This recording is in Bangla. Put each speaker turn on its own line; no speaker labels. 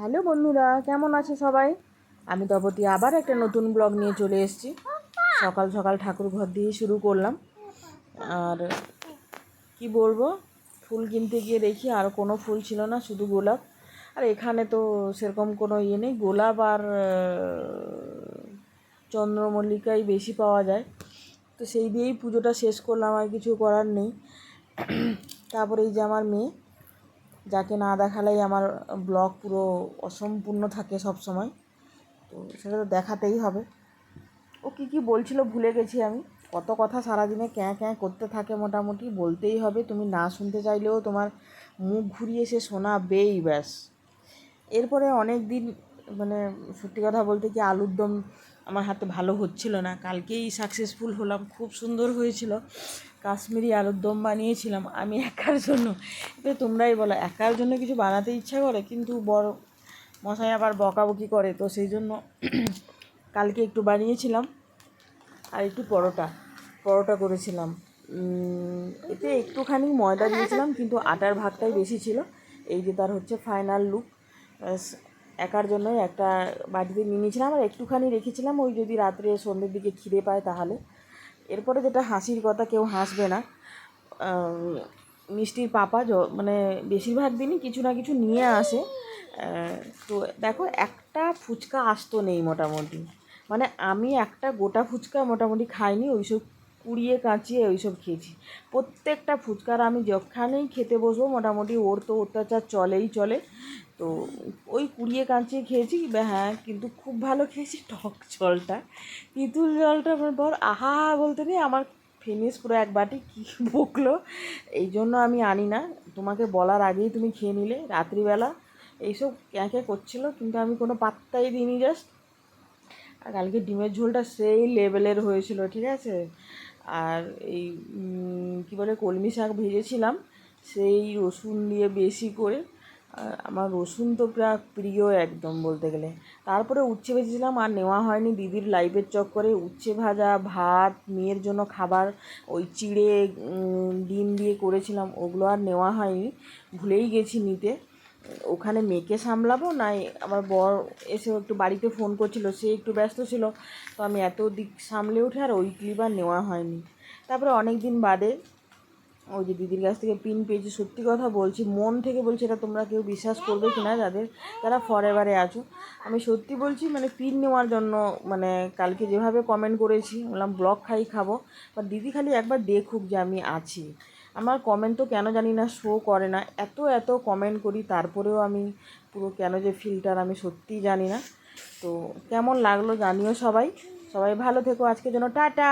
হ্যালো বন্ধুরা, কেমন আছে সবাই? আমি তপতি, আবার একটা নতুন ব্লগ নিয়ে চলে এসেছি। সকাল সকাল ঠাকুর ঘর দিয়ে শুরু করলাম। আর কি বলব, ফুল কিনতে গিয়ে দেখি আর কোনো ফুল ছিল না, শুধু গোলাপ। আর এখানে তো সেরকম কোনো ইয়ে নেই, গোলাপ আর চন্দ্রমল্লিকাই বেশি পাওয়া যায়। তো সেই দিয়েই পুজোটা শেষ করলাম, আর কিছু করার নেই। তারপরে এই যে আমার মেয়ে যাকে না দেখালেই আমার ব্লগ পুরো অসম্পূর্ণ থাকে সব সময়। তো সেটা তো দেখাতেই হবে। ও কি কি বলছিল ভুলে গেছি আমি। কত কথা সারাদিনে ক্যাঁ ক্যাঁ করতে থাকে মোটামুটি, বলতেই হবে। তুমি না শুনতে চাইলেও তোমার মুখ ঘুরিয়ে সে শোনা শোনাবেই ব্যাস। এরপরে অনেক দিন মানে সত্যি কথা বলতে কি আলুর দম আমার হাতে ভালো হচ্ছিল না। কালকেই সাকসেসফুল হলাম, খুব সুন্দর হয়েছিল। কাশ্মীরি আলুর দম বানিয়েছিলাম আমি একার জন্য। এবার তোমরাই বলো, একার জন্য কিছু বানাতে ইচ্ছা করে, কিন্তু বড় মশাই আবার বকাবকি করে, তো সেই জন্য কালকে একটু বানিয়েছিলাম আর একটু পরোটা পরোটা করেছিলাম। এতে একটুখানি ময়দা দিয়েছিলাম, কিন্তু আটার ভাগটাই বেশি ছিল। এই যে তার হচ্ছে ফাইনাল লুক একার জন্যই একটা বাটিতে নিয়ে নিয়েছিলাম আর একটুখানি রেখেছিলাম, ওই যদি রাত্রে সন্ধ্যের দিকে খিদে পায় তাহলে। এরপরে যেটা হাসির কথা, কেউ হাসবে না। মিষ্টির পাপা মানে বেশিরভাগ দিনই কিছু না কিছু নিয়ে আসে। তো দেখো, একটা ফুচকা আসতো নেই মোটামুটি। মানে আমি একটা গোটা ফুচকা মোটামুটি খাইনি, ওইসব কুড়িয়ে কাঁচিয়ে ওইসব খেয়েছি। প্রত্যেকটা ফুচকার আমি যখানেই খেতে বসবো, মোটামুটি ওর তো অত্যাচার চলেই চলে। তো ওই কুড়িয়ে কাঁচিয়ে খেয়েছি হ্যাঁ কিন্তু খুব ভালো খেয়েছি টক জলটা। তেঁতুল জলটা আমার বর আহা বলতে নেই, আমার ফিনিশ পুরো এক বাটি কী বকলো। এই জন্য আমি আনি না। তোমাকে বলার আগেই তুমি খেয়ে নিলে, রাত্রিবেলা। এইসব ক্যাঁ ক্যাঁ করছিল, কিন্তু আমি কোনো পাত্তাই দিইনি জাস্ট আর কালকে ডিমের ঝোলটা সেই লেভেলের হয়েছিল, ঠিক আছে? আর এই কী বলে, কলমি শাক ভেজেছিলাম, সেই রসুন দিয়ে বেশি করে। আর আমার রসুন তো প্রায় প্রিয় একদম বলতে গেলে। তারপরে উচ্ছে ভেজেছিলাম আর নেওয়া হয়নি দিদির লাইভের চক্করে। উচ্ছে ভাজা, ভাত, মেয়ের জন্য খাবার, ওই চিড়ে ডিম দিয়ে করেছিলাম, ওগুলো আর নেওয়া হয়নি। ভুলেই গেছি নিতে। ওখানে মেয়েকে সামলাবো? না আমার বর এসে একটু বাড়িতে ফোন করছিল, সে একটু ব্যস্ত ছিল, তো আমি এত দিক সামলে উঠে আর ওই ক্লিপ নেওয়া হয়নি। তারপরে অনেক দিন বাদে ওই যে দিদির কাছ থেকে পিন পেয়েছি, সত্যি কথা বলছি, মন থেকে বলছি এটা তোমরা কেউ বিশ্বাস করবে কি না যাদের, যারা ফরএভারে আছো। আমি সত্যি বলছি মানে পিন নেওয়ার জন্য মানে কালকে যেভাবে কমেন্ট করেছি, বললাম ব্লগ খাই খাব বা দিদি খালি একবার দেখুক যে আমি আছি। আমার কমেন্ট তো কেন জানি না শো করে না, এত এত কমেন্ট করি, তারপরেও আমি পুরো কেন যে ফিল্টার আমি সত্যিই জানি না। তো কেমন লাগল জানিও সবাই সবাই ভালো থেকো, আজকের জন্য টাটা।